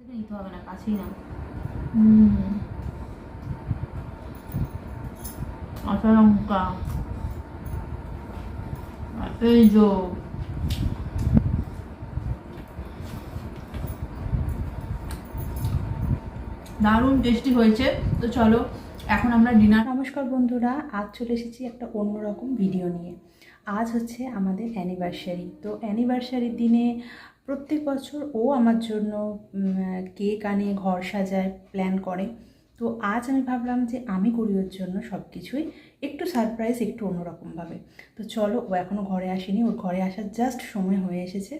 থেকে নিতে হবে না কাছেই না। হুম। কাঁচা লঙ্কা। আর এই যো। দারুণ টেস্টি হয়েছে। তো চলো এখন আমরা ডিনার নমস্কার বন্ধুরা আজ চলে এসেছি একটা অন্যরকম ভিডিও নিয়ে। আজ হচ্ছে আমাদের অ্যানিভার্সারি তো অ্যানিভার্সারির দিনে প্রত্যেক বছর ও আমার জন্য কেক আনে, ঘর সাজায় প্ল্যান করে। তো আজ আমি ভাবলাম যে আমি করি ওর জন্য সব কিছুই একটু সারপ্রাইজ একটু অন্যরকমভাবে। তো চলো, ও এখনও ঘরে আসেনি। ওর ঘরে আসার জাস্ট সময় হয়ে এসেছে।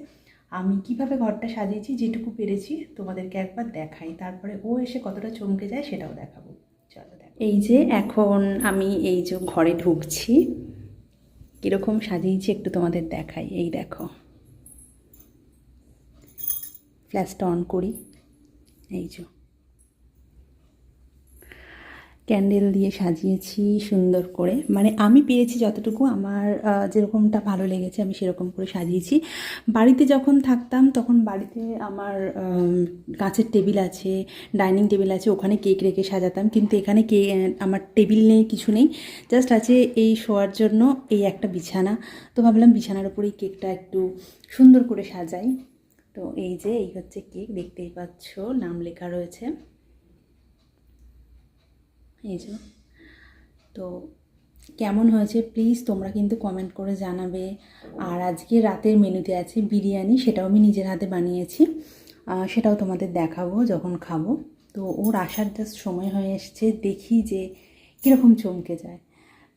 আমি কীভাবে ঘরটা সাজিয়েছি, যেটুকু পেরেছি, তোমাদেরকে একবার দেখাই। তারপরে ও এসে কতটা চমকে যায়, সেটাও দেখাবো। চলো দেখো। এই যে এখন আমি এই যে ঘরে ঢুকছি, কীরকম সাজিয়েছি একটু তোমাদের দেখাই। এই দেখো। ফ্ল্যাশটা অন করি। এই যে। ক্যান্ডেল দিয়ে সাজিয়েছি সুন্দর করে। মানে আমি পেয়েছি যতটুকু, আমার যেরকমটা ভালো লেগেছে আমি সেরকম করে সাজিয়েছি। বাড়িতে যখন থাকতাম তখন বাড়িতে আমার কাঁচের টেবিল আছে, ডাইনিং টেবিল আছে, ওখানে কেক রেখে সাজাতাম। কিন্তু এখানে কে আমার টেবিল নেই, কিছু নেই। জাস্ট আছে এই শোয়ার জন্য এই একটা বিছানা। তো ভাবলাম বিছানার উপরেই কেকটা একটু সুন্দর করে সাজাই। তো এই যে, এই হচ্ছে কেক, দেখতেই পাচ্ছ, নাম লেখা রয়েছে। এই যে, তো কেমন হয়েছে? প্লিজ তোমরা কিন্তু কমেন্ট করে জানাবে। আর আজকে রাতের মেনুতে আছে বিরিয়ানি, সেটাও আমি নিজের হাতে বানিয়েছি। সেটাও তোমাদের দেখাবো যখন খাব। তো ওর আসার জাস্ট সময় হয়ে এসছে, দেখি যে কীরকম চমকে যায়।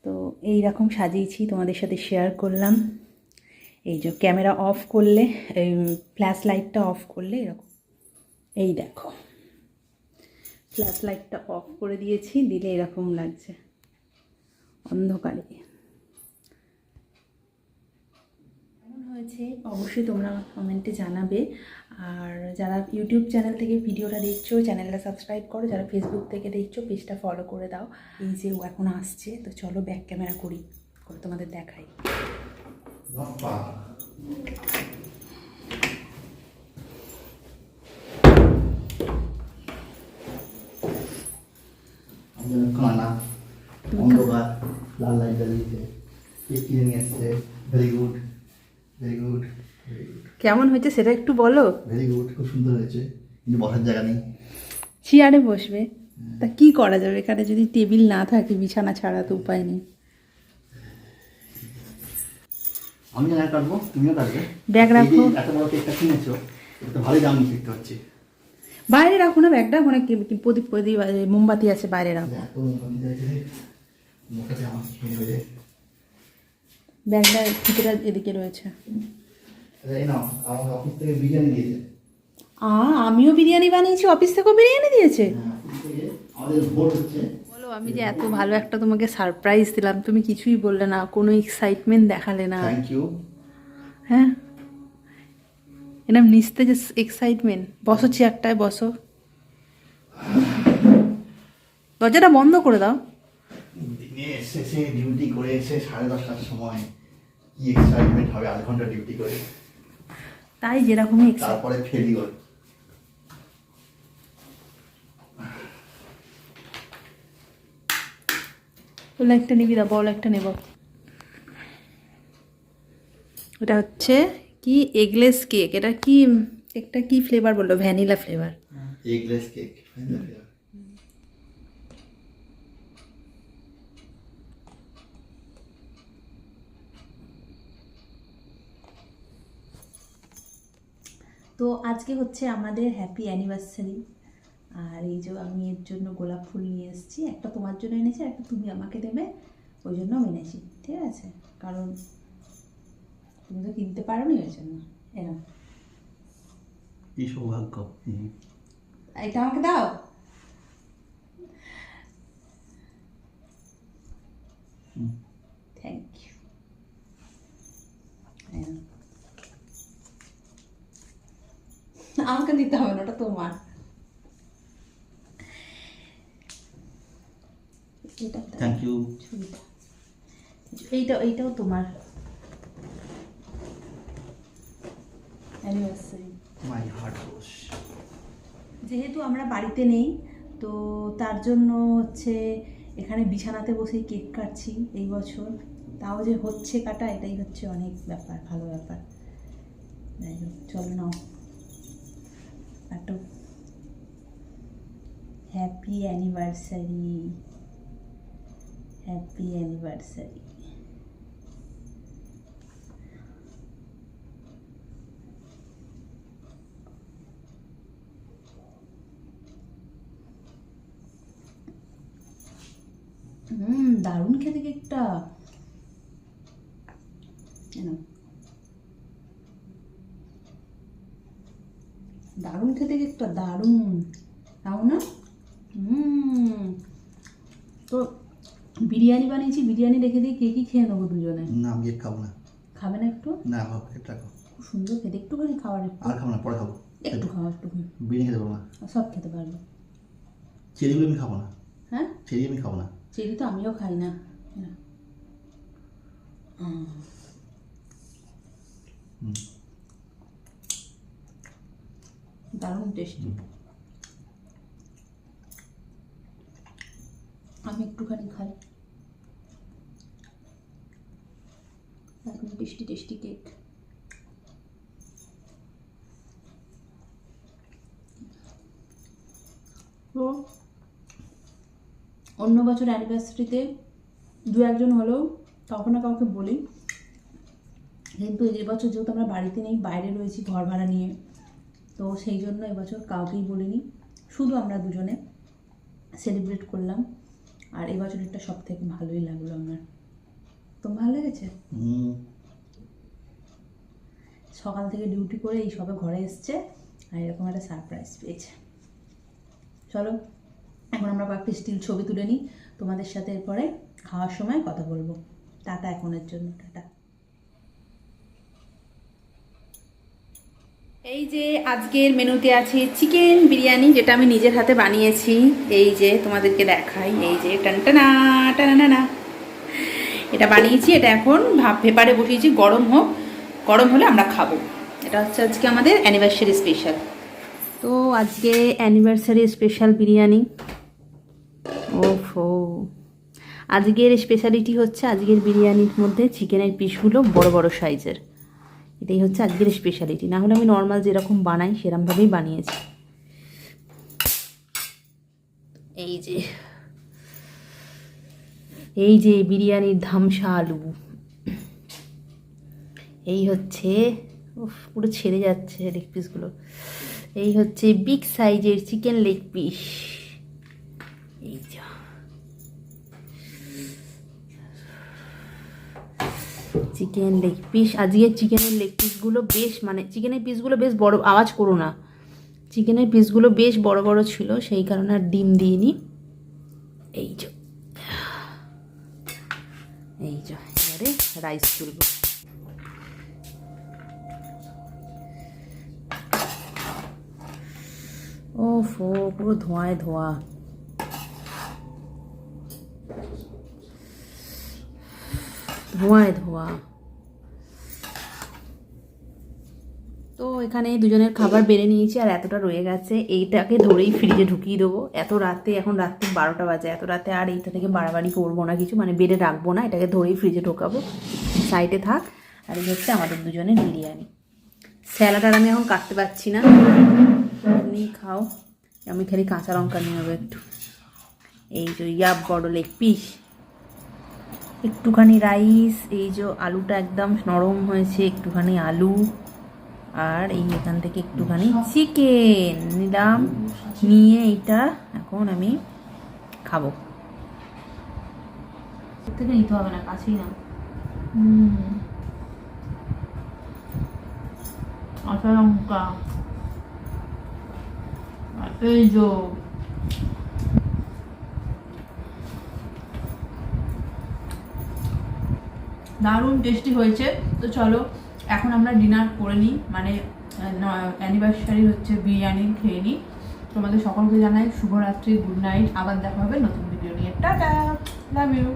তো এই রকম সাজিয়েছি, তোমাদের সাথে শেয়ার করলাম। এই যে ক্যামেরা অফ করলে ফ্ল্যাশ লাইটটা অফ করলে এরকম। এই দেখো। ফ্ল্যাশ লাইটটা অফ করে দিয়েছি, দিলে এরকম লাগছে। অন্ধকারে। কেমন হয়েছে? অবশ্যই তোমরা কমেন্টে জানাবে। আর যারা ইউটিউব চ্যানেল থেকে ভিডিওটা দেখছ, চ্যানেলটা সাবস্ক্রাইব করো। যারা ফেসবুক থেকে দেখছ, পেজটা ফলো করে দাও। এই যে ও এখন আসছে, তো চলো ব্যাক ক্যামেরা করি, করে তোমাদের দেখাই। Lappa. আমাদের কানা অন্ধকার লাল লাইট জ্বালিয়েছে কিনে নিয়ে এসছে ভেরি গুড ভেরি গুড কেমন হয়েছে সেটা একটু বলো? ভেরি গুড খুব সুন্দর হয়েছে। কিন্তু বসার জায়গা নেই। চেয়ারে বসবে। তা কি করা যাবে? এখানে যদি টেবিল না থাকে বিছানা ছাড়া তো উপায় নেই। আমি না কাটবো তুমিও কাটবে। ব্যাগ রাখো। এত বড় কেকটা কিনেছো এটা তো ভালোই দাম দেখতে পাচ্ছি। বাইরে রাখো না ব্যাগটা ওখানে প্রদীপ প্রদীপ মোমবাতি আছে বাইরে রাখো। ব্যাগটা ভিতরে এদিকে রয়েছে। এই নাও আমার অফিস থেকে বিরিয়ানি দিয়েছে। আ আমিও বিরিয়ানি বানিয়েছি অফিস থেকেও বিরিয়ানি দিয়েছে? হ্যাঁ, আমাদের ভোট হচ্ছে। আমি যে এত ভালো একটা তোমাকে সারপ্রাইজ দিলাম তুমি কিছুই বললে না কোনো এক্সাইটমেন্ট দেখালে না। থ্যাংক ইউ হ্যাঁ? এরম নিস্তে যে এক্সাইটমেন্ট বসো চেয়ারটায় বসো। দরজাটা বন্ধ করে দাও। দিনে শেষে ডিউটি করে এসে সাড়ে দশটার সময় কি এক্সাইটমেন্ট হবে আধ ঘণ্টা ডিউটি করে। তাই যেরকমই তারপরে ফেলিওর বলো একটা নিবি দা বল একটা নেব। এটা হচ্ছে কি? এগলেস কেক এটা কি কেকটা কি ফ্লেভার বলল? ভ্যানিলা ফ্লেভার এগলেস কেক তো আজকে হচ্ছে আমাদের হ্যাপি অ্যানিভার্সারি আর এই যে আমি এর জন্য গোলাপ ফুল নিয়ে এসেছি একটা তোমার জন্য এনেছি একটা তুমি আমাকে দেবে ওই জন্য আমি এনেছি ঠিক আছে? কারণ তুমি তো কিনতে পারো নি ওই জন্য এরকম কি সৌভাগ্য? এটা আমাকে দাও। থ্যাংক ইউ আমাকে দিতে হবে না ওটা তোমার। এটা থ্যাংক ইউ ছবিটা। এইটা এইটাও তোমার। অ্যানিভার্সারি মাই হার্ট রোজ যেহেতু আমরা বাড়িতে নেই তো তার জন্য হচ্ছে এখানে বিছানাতে বসেই কেক কাটছি এই বছর। তাও যে হচ্ছে কাটা এটাই হচ্ছে অনেক ব্যাপার ভালো ব্যাপার। যাই হোক চলো নাও। কাটো। হ্যাপি অ্যানিভার্সারি হ্যাপি অ্যানিভার্সারি হুম দারুণ খেতে কেকটা। কেন? দারুণ খেতে কেকটা দারুণ। তাও না? হুম। বিরিয়ানি বানিয়েছি বিরিয়ানি রেখে দিয়ে কেকই খেয়ে নেব দুজনে? না আমি কেক খাব না। খাবে না একটু? না খাব কেক রাখো খুব। সুন্দর খেতে একটুখানি খাবার আর খাব না পরে খাব। একটু খাওয়া একটু বিরিয়ানি খেতে পারব না। সব খেতে পারব। চেরিগুলো আমি খাব না। হ্যাঁ? চেরি আমি খাব না। চেরি তো আমিও খাই না। হুম। দারুণ টেস্টি আমি একটুখানি খাই দারুণ টেস্টি টেস্টি কেক। তো অন্য বছর অ্যানিভার্সারিতে দু একজন হলেও কাউকে না কাউকে বলি কিন্তু এই বছর যেহেতু আমরা বাড়িতে নেই বাইরে রয়েছি ঘর ভাড়া নিয়ে তো সেই জন্য এবছর কাউকেই বলিনি। শুধু আমরা দুজনে সেলিব্রেট করলাম। আর এবছরেরটা সব থেকে ভালোই লাগল আমার। তো ভালো লেগেছে? হুম। সকাল থেকে ডিউটি করে এই সবে ঘরে এসছে আর এরকম একটা সারপ্রাইজ পেয়েছে। চলো, এখন আমরা কয়েকটি স্টিল ছবি তুলে নিই। তোমাদের সাথে এরপরে খাওয়ার সময় কথা বলব। টাটা এখনের জন্য, টাটা। এই যে আজকের মেনুতে আছে চিকেন বিরিয়ানি, যেটা আমি নিজের হাতে বানিয়েছি। এই যে তোমাদেরকে দেখাই, এই যে টানটানা টানা এটা বানিয়েছি, এটা এখন ভাব পেপারে বসিয়েছি, গরম হোক। গরম হলে আমরা খাব। এটা হচ্ছে আজকে আমাদের অ্যানিভার্সারি স্পেশাল তো আজকে অ্যানিভার্সারি স্পেশাল বিরিয়ানি। ওফো। আজকের স্পেশালিটি হচ্ছে আজকের বিরিয়ানির মধ্যে চিকেনের পিসগুলো বড় বড় সাইজের। এটাই হচ্ছে আজকের স্পেশালিটি না হলে আমি নর্মাল যেরকম বানাই সেরকমভাবেই বানিয়েছি। এই যে। এই যে বিরিয়ানির ধামসা আলু এই হচ্ছে পুরো ছেড়ে যাচ্ছে লেগ পিসগুলো এই হচ্ছে বিগ সাইজের চিকেন লেগ পিস এই চিকেন লেগ পিস আজকে চিকেনের লেগ পিসগুলো বেশ মানে চিকেনের পিসগুলো বেশ বড়, আওয়াজ করো না। চিকেনের পিসগুলো বেশ বড় বড় ছিল, সেই কারণে আর ডিম দিইনি। এই যে। এই যে, এবারে রাইস তুলবো। ও ফো পুরো ধোঁয়ায় ধোঁয়া। ধোঁয়ায় ধোঁয়া। তো এখানে দুজনের খাবার বেড়ে নিয়েছি আর এতটা রয়ে গেছে। এইটাকে ধরেই ফ্রিজে ঢুকিয়ে দেবো। এত রাতে, এখন রাত্রি বারোটা বাজে। এত রাতে আর এইটা থেকে বাড়াবাড়ি করব না কিছু মানে বেড়ে রাখব না। এটাকে ধরেই ফ্রিজে ঢোকাবো। সাইডে থাক। আর এই হচ্ছে আমাদের দুজনের বিরিয়ানি। স্যালাড আর আমি এখন কাটতে পারছি না। এমনি খাও। আমি খালি কাঁচা লঙ্কা নিয়ে নেব একটু। এই যে ইয়াব বড় লেগ পিস একটুখানি রাইস এই যে আলুটা একদম নরম হয়েছে, একটুখানি আলু। আর এই এখান থেকে একটুখানি চিকেন নিলাম। নিয়ে এইটা এখন আমি খাব। থেকে নিতে হবে না, কাছেই না। কাঁচা লঙ্কা। আর এই যে দারুণ টেস্টি হয়েছে। তো চলো, এখন আমরা ডিনার করে নিই। মানে অ্যানিভার্সারি হচ্ছে বিরিয়ানি খেয়ে নিই। তোমাদের সকলকে জানাই শুভরাত্রি গুড নাইট আবার দেখা হবে নতুন ভিডিও নিয়ে। টাটা! Love you